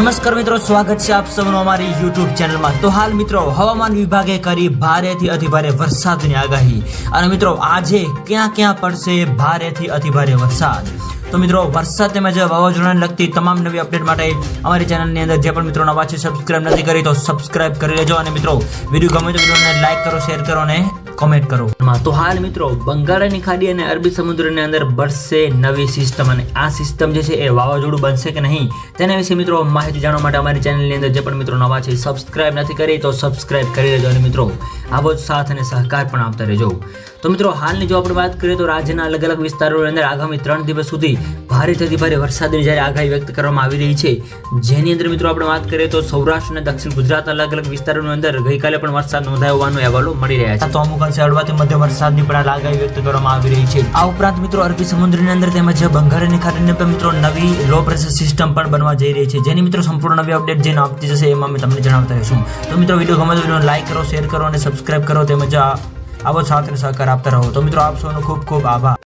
નમસ્કાર મિત્રો, સ્વાગત છે આપ સૌનું અમારી યુટ્યુબ ચેનલમાં. તો હાલ મિત્રો, હવામાન વિભાગે કરી ભારેથી અતિભારે વરસાદની આગાહી. અને મિત્રો, આજે ક્યાં ક્યાં પડશે ભારેથી અતિભારે વરસાદ? તો મિત્રો, વરસાદ તેમજ વાવાઝોડાને લગતી તમામ નવી અપડેટ માટે અમારી ચેનલની અંદર જે પણ મિત્રો નવા છે સબસ્ક્રાઇબ નથી કરી તો સબસ્ક્રાઇબ કરી લેજો. અને મિત્રો, વીડિયો ગમે તો વિડીયોને લાઈક કરો શેર કરો અને કોમેન્ટ કરો. તો હાલ મિત્રો બંગાળની ખાડી અને અરબી સમુદ્રની અંદર બરસે નવી સિસ્ટમ અને આ સિસ્ટમ જે છે એ વાવાઝોડું બનશે કે નહીં તેના વિશે મિત્રો માહિતી જાણવા માટે અમારી ચેનલની અંદર જે પણ મિત્રો નવા છે સબસ્ક્રાઇબ નથી કરી તો સબસ્ક્રાઇબ કરી લેજો અને મિત્રો આવો જ સાથ અને સહકાર પણ આપતા રહેજો. તો મિત્રો હાલની જો આપણે વાત કરીએ તો રાજ્યના અલગ અલગ વિસ્તારોની અંદર આગામી ત્રણ દિવસ સુધી ભારેથી ભારે વરસાદની જ્યારે આગાહી વ્યક્ત કરવામાં આવી રહી છે. જેની અંદર મિત્રો આપણે વાત કરીએ તો સૌરાષ્ટ્ર અને દક્ષિણ ગુજરાતના અલગ અલગ વિસ્તારોની અંદર ગઈકાલે પણ વરસાદ નોંધાયો હોવાનો અહેવાલો મળી રહ્યા છે. તો અમુક અંશે હળવાથી મધ્ય વરસાદની પણ આગાહી વ્યક્ત કરવામાં આવી રહી છે. આ ઉપરાંત મિત્રો અરબી સમુદ્રની અંદર તેમજ બંગાળની ખાડીને પણ મિત્રો નવી લો પ્રેશર સિસ્ટમ પણ બનવા જઈ રહી છે. જેની મિત્રો સંપૂર્ણ નવી અપડેટ જેને આપતી જશે એમાં અમે તમને જણાવતા રહીશું. તો મિત્રો વીડિયો ગમે તો વીડિયો લાઈક કરો શેર કરો અને સબસ્ક્રાઇબ કરો તેમજ આવો સાથ અને સહકાર આપતા રહો. તો મિત્રો આપ સૌનો ખૂબ ખૂબ આભાર.